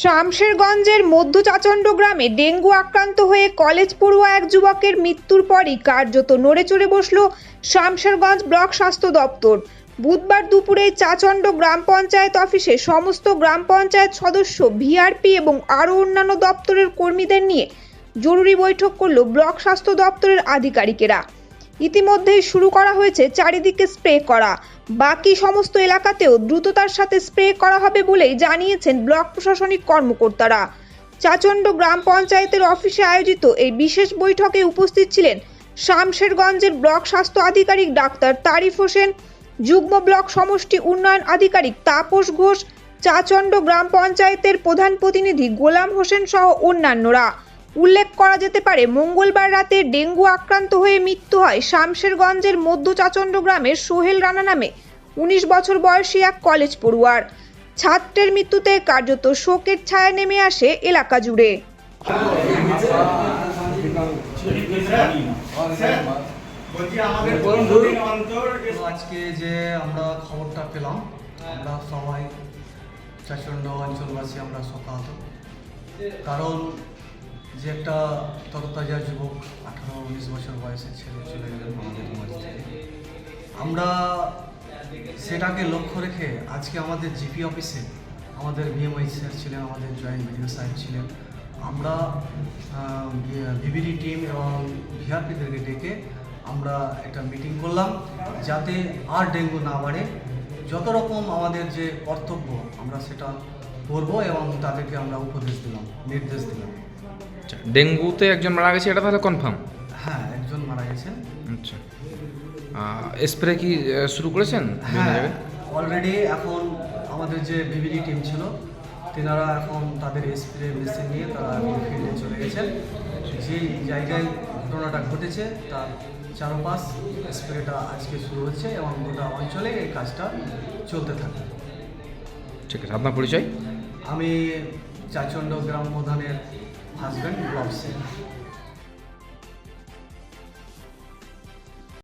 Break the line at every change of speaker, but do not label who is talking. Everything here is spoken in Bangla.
শামশেরগঞ্জের মধ্য চাচণ্ড গ্রামে ডেঙ্গু আক্রান্ত হয়ে কলেজ পড়ুয়া এক যুবকের মৃত্যুর পরই কার্যত নড়ে চড়ে বসল শামশেরগঞ্জ ব্লক স্বাস্থ্য দপ্তর। বুধবার দুপুরে চাচণ্ড গ্রাম পঞ্চায়েত অফিসে সমস্ত গ্রাম পঞ্চায়েত সদস্য, ভিআরপি এবং আরও অন্যান্য দপ্তরের কর্মীদের নিয়ে জরুরি বৈঠক করল ব্লক স্বাস্থ্য দপ্তরের আধিকারিকেরা। ইতিমধ্যেই শুরু করা হয়েছে চারিদিকে স্প্রে করা। বাকি সমস্ত এলাকাতেও দ্রুততার সাথে স্প্রে করা হবে বলেই জানিয়েছেন ব্লক প্রশাসনিক কর্মকর্তারা। চাচণ্ড গ্রাম পঞ্চায়েতের অফিসে আয়োজিত এই বিশেষ বৈঠকে উপস্থিত ছিলেন শামশেরগঞ্জের ব্লক স্বাস্থ্য আধিকারিক ডাক্তার তারিফ হোসেন, যুগ্ম ব্লক সমষ্টি উন্নয়ন আধিকারিক তাপস ঘোষ, চাচণ্ড গ্রাম পঞ্চায়েতের প্রধান প্রতিনিধি গোলাম হোসেন সহ অন্যান্যরা। উল্লেখ করা যেতে পারে, মঙ্গলবার রাতে ডেঙ্গু আক্রান্ত হয়ে মৃত্যু হয় শামশেরগঞ্জের মধ্য চাচণ্ড গ্রামের সোহেল রানা নামে। উনিশ বছর বয়সী এক কলেজ পড়ুয়ার। ছাত্রের মৃত্যুতে কার্যত শোকের ছায়া নেমে আসে এলাকা জুড়ে।
আজকে যে আমরা খবরটা পেলাম, আমরা সবাই অঞ্চলবাসী, আমরা কারণ যে একটা তরতাজা যুবক, আঠারো, উনিশ বছর বয়সে ছেলে চলে গেলেন আমাদের মাঝ থেকে। আমরা সেটাকে লক্ষ্য রেখে আজকে আমাদের জিপি অফিসে আমাদের বিএমআই স্যার ছিলেন, আমাদের জয়েন্ট বিডিও সাহেব ছিলেন। আমরা ভিভিডি টিম এবং ভিআরপিদেরকে ডেকে আমরা একটা মিটিং করলাম যাতে আর ডেঙ্গু না বাড়ে। যত রকম আমাদের যে কর্তব্য, আমরা সেটা করব এবং তাদেরকে আমরা উপদেশ দিলাম, নির্দেশ দিলাম।
আচ্ছা ডেঙ্গুতে একজন মারা গেছে এটা তাহলে কনফার্ম
হ্যাঁ একজন মারা গেছেন।
আচ্ছা। স্প্রে কি শুরু করেছেন?
হ্যাঁ অলরেডি এখন আমাদের যে ভিভিডি টিম ছিল তেনারা এখন তাদের স্প্রে মেশিন নিয়ে তারা ফিল্ডে চলে গেছেন। যেই জায়গায় ঘটনাটা ঘটেছে তার চারপাশ স্প্রেটা আজকে শুরু হচ্ছে এবং গোটা অঞ্চলে এই কাজটা চলতে থাকে
ঠিক আছে আপনার পরিচয়?
আমি চাচণ্ড গ্রাম প্রধানের husband loves him.